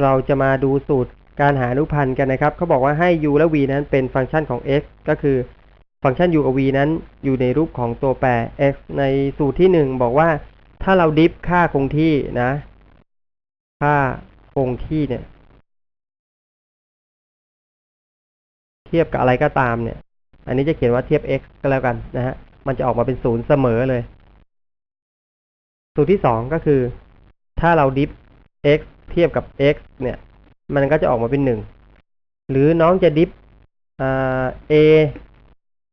เราจะมาดูสูตรการหาอนุพันธ์กันนะครับเขาบอกว่าให้ u และ v นั้นเป็นฟังก์ชันของ x ก็คือฟังก์ชัน u กับ v นั้นอยู่ในรูปของตัวแปร x ในสูตรที่หนึ่งบอกว่าถ้าเราดิฟค่าคงที่นะ ค่าคงที่เนี่ย เทียบกับอะไรก็ตามเนี่ย อันนี้จะเขียนว่าเทียบ x ก็แล้วกันนะฮะมันจะออกมาเป็นศูนย์เสมอเลย สูตรที่สองก็คือ ถ้าเราดิฟ x เทียบกับ x เนี่ย มันก็จะออกมาเป็นหนึ่งหรือน้องจะดิฟอ่า a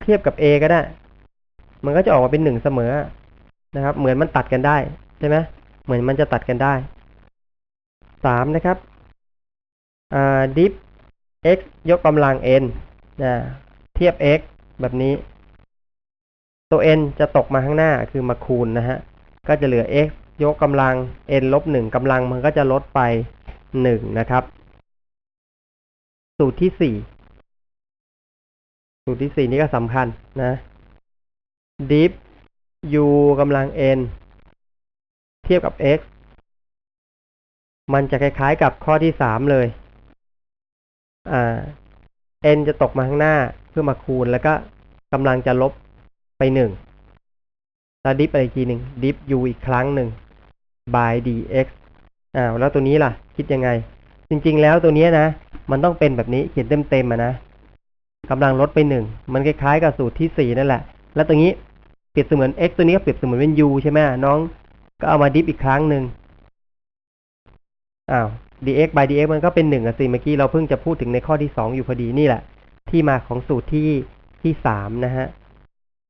เทียบกับ a ก็ได้ มันก็จะออกมาเป็นหนึ่งเสมอนะครับ เหมือนมันตัดกันได้ใช่ไหมเหมือนมันจะตัดกันได้สามนะครับดิฟ x ยกกำลัง n นะเทียบ x แบบนี้ ตัว n จะตกมาข้างหน้าคือมาคูณนะฮะ ก็จะเหลือ x ยกกำลัง n ลบหนึ่งกำลังมันก็จะลดไปหนึ่งนะครับ สูตรที่สี่สูตรที่สี่นี้ก็สำคัญนะ diff u กำลัง n เทียบกับ x มันจะคล้ายๆกับข้อที่สามเลย อ่า n จะตกมาข้างหน้าเพื่อมาคูณแล้วก็กำลังจะลบไปหนึ่งแล้วดิฟอะไรอีกทีหนึ่งดิฟ u อีกครั้งหนึ่ง by dx อ้าวแล้วตัวนี้ล่ะ คิดยังไง จริงๆแล้วตัวนี้นะ มันต้องเป็นแบบนี้เขียนเต็มๆอะนะกำลังลดไปหนึ่งมันคล้ายๆกับสูตรที่สี่นั่นแหละ แล้วตรงนี้เปรียบเสมือน x ตัวนี้ก็เปรียบเสมือนเป็น u ใช่ไหมน้องก็เอามาดิฟอีกครั้งหนึ่งอ้าว dx by dx มันก็เป็นหนึ่งอะสิเมื่อกี้เราเพิ่งจะพูดถึงในข้อที่สองอยู่พอดีนี่แหละ ที่มาของสูตรที่ที่สามนะฮะ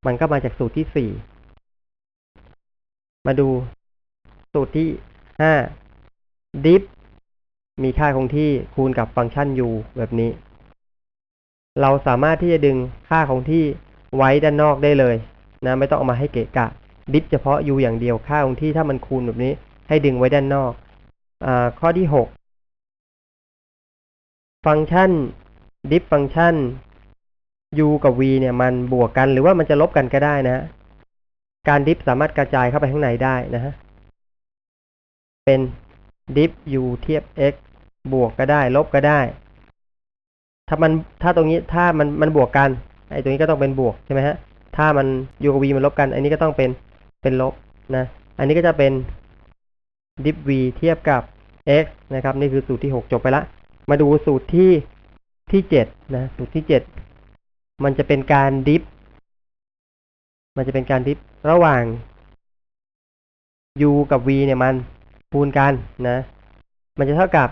มันก็มาจากสูตรที่สี่มาดู สูตรที่ห้า diff มีค่าคงที่คูณกับฟังก์ชัน u แบบนี้ เราสามารถที่จะดึงค่าคงที่ไว้ด้านนอกได้เลยนะไม่ต้องเอามาให้เกะกะ ดิฟเฉพาะ u อย่างเดียวค่าคงที่ถ้ามันคูณแบบนี้ ให้ดึงไว้ด้านนอกอข้อที่หกฟังก์ชัน diff ฟังก์ชัน u กับ v เนี่ยมันบวกกันหรือว่ามันจะลบกันก็ได้นะ การดิฟสามารถกระจายเข้าไปข้างในได้นะฮะ เป็น diff u เทียบ x บวกก็ได้ ลบก็ได้ ถ้ามันถ้าตรงนี้ถ้ามันมันบวกกันไอ้ตรงนี้ก็ต้องเป็นบวกใช่ไหมฮะถ้ามัน u กับ v มันลบกัน อันนี้ก็ต้องเป็นเป็นลบนะอันนี้ก็จะเป็น diff v เทียบกับ x นะครับ นี่คือสูตรที่หกจบไปละมาดูสูตรที่ที่เจ็ดนะสูตรที่เจ็ดมันจะเป็นการดิฟ มันจะเป็นการดิฟ ระหว่าง u กับ v เนี่ยมัน คูณกันนะ มันจะเท่ากับ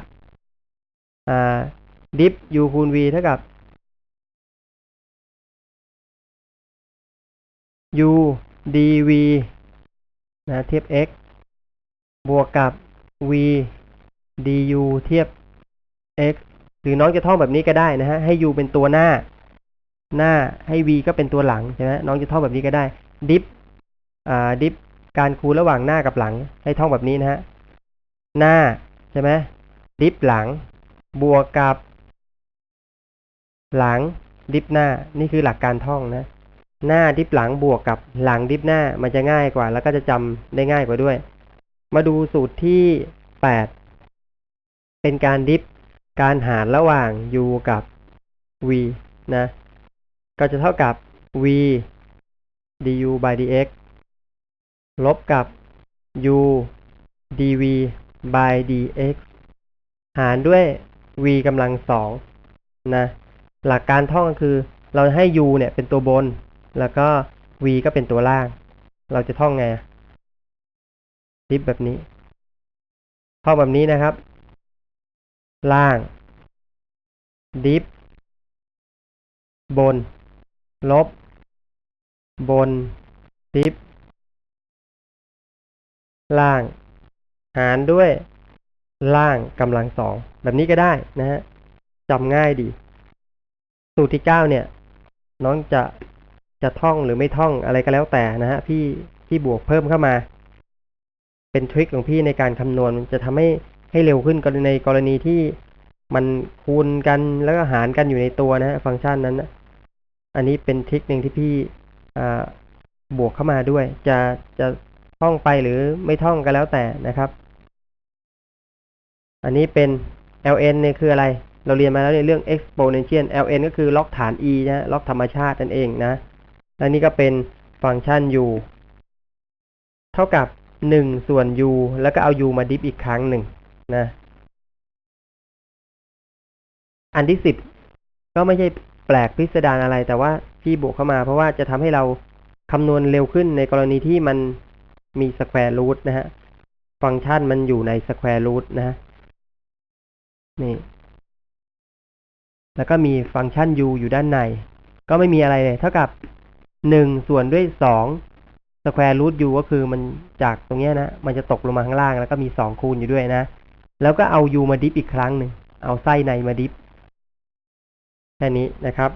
อ่าดิฟ u คูณ v เท่ากับ u dv นะเทียบ x บวกกับ v du เทียบ x หรือน้องจะท่องแบบนี้ก็ได้นะฮะ ให้ u เป็นตัวหน้า หน้าให้ v ก็เป็นตัวหลังใช่ไหมน้องจะท่องแบบนี้ก็ได้ ดิฟ อ่า ดิฟ การคูณระหว่างหน้ากับหลัง ให้ท่องแบบนี้นะฮะ หน้า ใช่ไหมดิฟหลัง บวกกับ หลังดิฟหน้า นี่คือหลักการท่องนะ หน้าดิฟหลังบวกกับหลังดิฟหน้า มันจะง่ายกว่า แล้วก็จะจำได้ง่ายกว่าด้วย มาดูสูตรที่แปดเป็นการดิฟการหารระหว่าง u กับ v นะ ก็จะเท่ากับ v du by dx ลบกับ u dv by dx หารด้วย v กำลังสองนะ หลักการท่องก็คือเราให้ u เนี่ยเป็นตัวบน แล้วก็ v ก็เป็นตัวล่าง เราจะท่องไงดิฟแบบนี้ ท่องแบบนี้นะครับ ล่าง ดิฟ บน ลบ บน ดิฟ ล่าง หารด้วยล่างกำลังสองแบบนี้ก็ได้นะฮะจำง่ายดี สูตรที่เก้าเนี่ย น้องจะจะท่องหรือไม่ท่องอะไรก็แล้วแต่นะฮะพี่พี่บวกเพิ่มเข้ามา เป็นทริคของพี่ในการคำนวณจะทำให้ให้เร็วขึ้นกรณีในกรณีที่มันคูณกันแล้วก็หารกันอยู่ในตัวนะฮะฟังก์ชันนั้นนะอันนี้เป็นทริคหนึ่งที่พี่บวกเข้ามาด้วย จะจะท่องไปหรือไม่ท่องก็แล้วแต่นะครับ อันนี้เป็น ln เนี่ยคืออะไร เราเรียนมาแล้วในเรื่อง exponential ln ก็คือล็อกฐาน e นะ ล็อกธรรมชาตินั่นเองนะ และนี่ก็เป็นฟังก์ชัน u เท่ากับหนึ่งส่วน u แล้วก็เอา u มาดิฟอีกครั้งหนึ่งนะ อันที่สิบก็ไม่ใช่แปลกพิสดารอะไร แต่ว่าพี่บวกเข้ามาเพราะว่าจะทำให้เราคำนวณเร็วขึ้นในกรณีที่มันมีสแควร์รูทนะฮะ ฟังก์ชันมันอยู่ในสแควร์รูทนะฮะ นี่ แล้วก็มีฟังก์ชัน u อยู่ด้านใน ก็ไม่มีอะไรเลย เท่ากับหนึ่งส่วนด้วยสองสแควร์รูท u ก็คือมันจากตรงนี้นะ มันจะตกลงมาข้างล่าง แล้วก็มีสองคูณอยู่ด้วยนะ แล้วก็เอา u มาดิฟอีกครั้งหนึ่ง เอาไส้ในมาดิฟแค่นี้นะครับ